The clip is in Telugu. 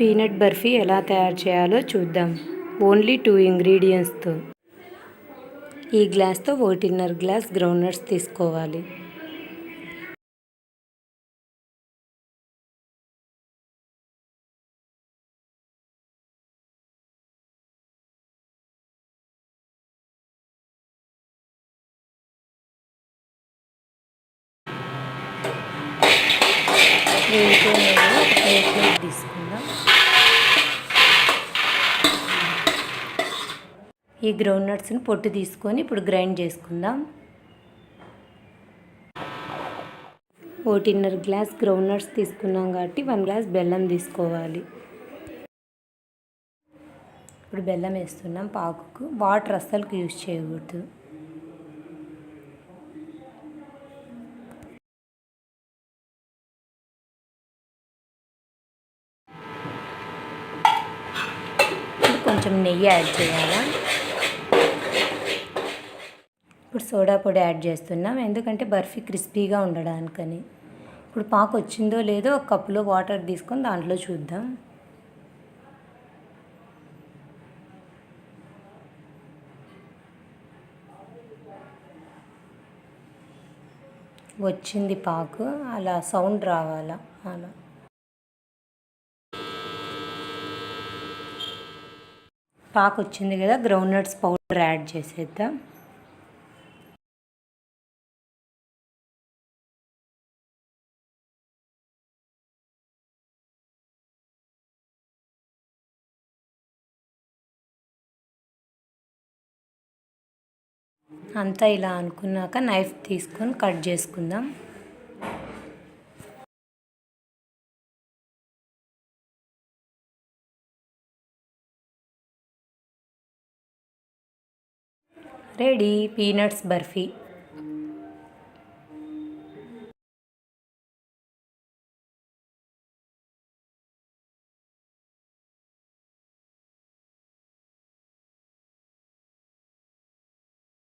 పీనట్ బర్ఫీ ఎలా తయారు చేయాలో చూద్దాం. ఓన్లీ టూ ఇంగ్రీడియంట్స్తో. ఈ గ్లాస్తో ఒకటిన్నర గ్లాస్ గ్రౌండ్ నట్స్ తీసుకోవాలి. నేను ఒక ప్లేట్ తీసుకుందాం. ఈ గ్రౌండ్ నట్స్ని పొట్టు తీసుకొని ఇప్పుడు గ్రైండ్ చేసుకుందాం. ఒకటిన్నర గ్లాస్ గ్రౌండ్ నట్స్ తీసుకున్నాం కాబట్టి వన్ గ్లాస్ బెల్లం తీసుకోవాలి. ఇప్పుడు బెల్లం వేస్తున్నాం పాకుకు. వాటర్ అస్సలు యూజ్ చేయకూడదు. కొంచెం నెయ్యి యాడ్ చేయాలా? ఇప్పుడు సోడా పొడి యాడ్ చేస్తున్నాం. ఎందుకంటే బర్ఫీ క్రిస్పీగా ఉండడానికని. ఇప్పుడు పాకు వచ్చిందో లేదో ఒక కప్పులో వాటర్ తీసుకొని దాంట్లో చూద్దాం. వచ్చింది పాకు. అలా సౌండ్ రావాలా? అలా. పాకు వచ్చింది కదా గ్రౌండ్ నట్స్ పౌడర్ యాడ్ చేసేద్దాం. అంతా ఇలా అనుకున్నాక నైఫ్ తీసుకొని కట్ చేసుకుందాం. Ready peanuts barfi